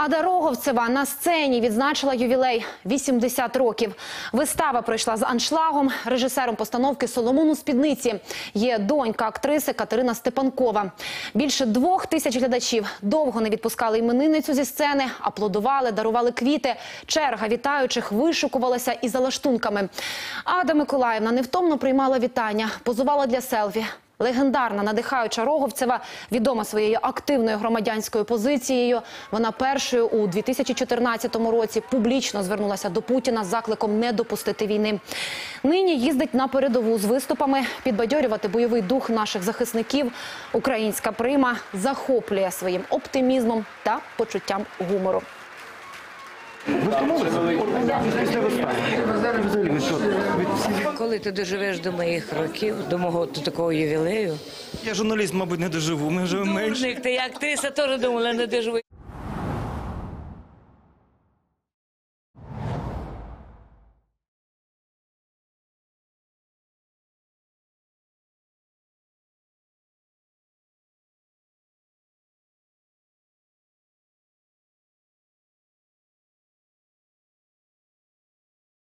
Ада Роговцева на сцені відзначила ювілей 80 років. Вистава пройшла з аншлагом. Режисером постановки Соломону Спідниці є донька актриси Катерина Степанкова. Більше двох тисяч глядачів довго не відпускали іменинницю зі сцени, аплодували, дарували квіти. Черга вітаючих вишукувалася і за лаштунками. Ада Миколаївна невтомно приймала вітання, позувала для селфі. Легендарна надихаюча Роговцева, відома своєю активною громадянською позицією. Вона першою у 2014 році публічно звернулася до Путіна з закликом не допустити війни. Нині їздить на передову з виступами, підбадьорювати бойовий дух наших захисників. Українська прима захоплює своїм оптимізмом та почуттям гумору. Коли ти доживеш до моїх років, до мого до такого ювілею, Я журналіст, мабуть, не доживу. Ми живемо менше. Дурник, ти як актриса теж думала, не доживу.